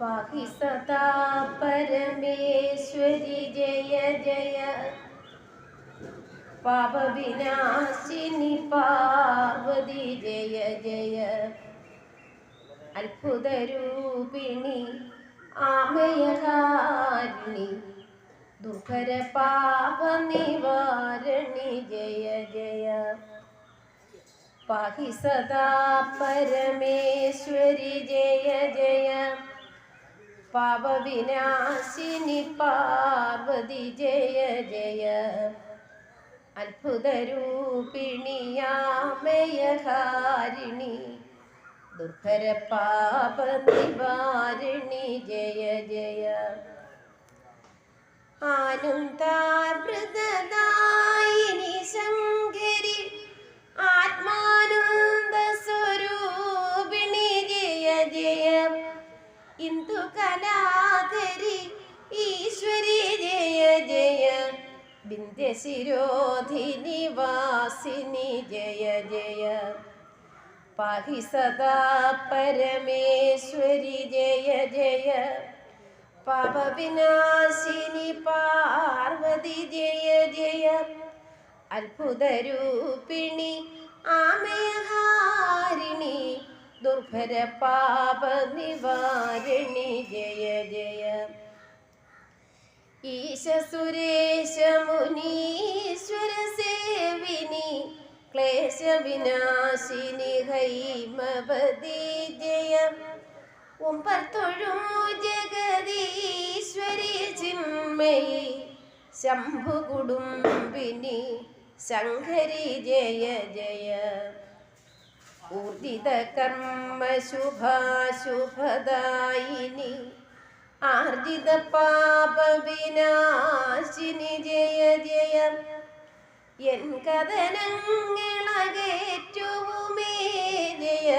പാഹി സദാ പരമേശ്വരി ജയ ജയ പാപവിനാശിനി പാർവതി ജയ ജയ അത്ഭുതരൂപിണി ആമയകാരിണി ദുർഭര പാപ നിവാരണി ജയ ജയ പാഹി സദാ പരമേശ്വരി ജയ ജയ പാപവിനാശിനി പാർവതി ജയ ജയ. അത്ഭുതരൂപിണിയാമയഹാരിണി ദുർഭര പാപ നിവാരിണി ജയ ജയ. ആനന്ദാമൃതദായിനി ഇന്ദു കലാധരി ഈശ്വരി ജയ ജയ. വിന്ധ്യശിരോധിനി വാസിനി ജയ ജയ. പാഹി സദാ പരമേശ്വരി ജയ ജയ. പാപവിനാശിനി പാർവതി ജയ ജയ. അത്ഭുതരൂപിണി ആമയഹാരിണി ദുർഭര പാപ നിവാരണി ജയ ജയ. ഈശ സുരേശ മുനീശ്വര സേവിനി ക്ലേശ വിനാശിനി ഹൈമവതി ജയ. ഉമ്പത്തൊഴും ജഗദീശ്വരി ചിന്മയി ശംഭു കുടുംബിനി ശങ്കരി ജയ ജയ. ഊർജിത കർമ്മ ശുഭാശുഭദായിനി ആർജിത പാപ വിനാശിനി ജയ ജയ. എൻ കഥനങ്ങളകേറ്റുവുമേ ജയ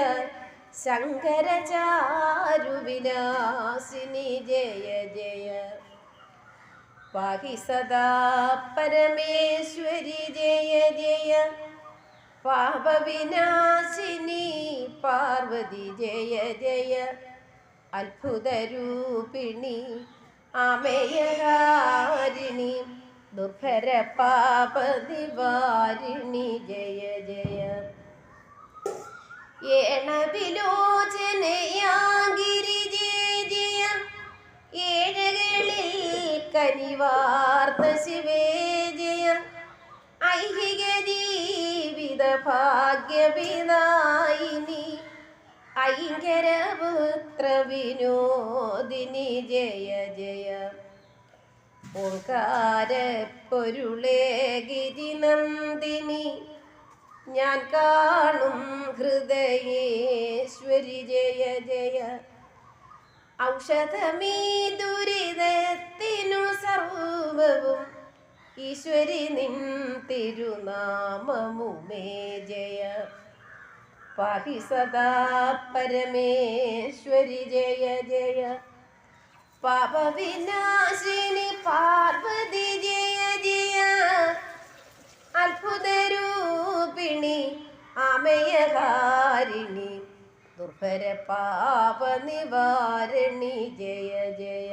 ശങ്കരചാരുവിലാസിനി ജയ ജയ. പാഹി സദാ പരമേശ്വരി ജയ ജയ. പാപവിനാശിനി പാർവതി ജയ ജയ അത്ഭുതരൂപിണി ആമയകാരിണി ദുർഭര പാപതിവാരിണി ജയ ജയ. ഏണവിലോചനയാഗിരി ജയ ജയ. ഏഴകളിൽ കനിവാർത്ത ശിവേ ജയ. ഐഹിക ജീവിത ഭാഗ്യവിനായിനി ഐങ്കരപുത്ര വിനോദിനി ജയ ജയ. ഓങ്കാര പൊരുളേ ഗിരിനന്ദിനി ഞാൻ കാണും ഹൃദയേശ്വരി ജയ ജയ. ഔഷധമീ ദുരിതത്തിനു സർവവും ഈശ്വരി തിരുനാമമുമേ ജയ. പാഹി സദാ പരമേശ്വരി ജയ ജയ. പാപവിനാശിനി പാർവതി ജയ ജയ. അത്ഭുതരൂപിണി അമയകാരിണി ദുർഭര പാപ നിവാരണി ജയ ജയ.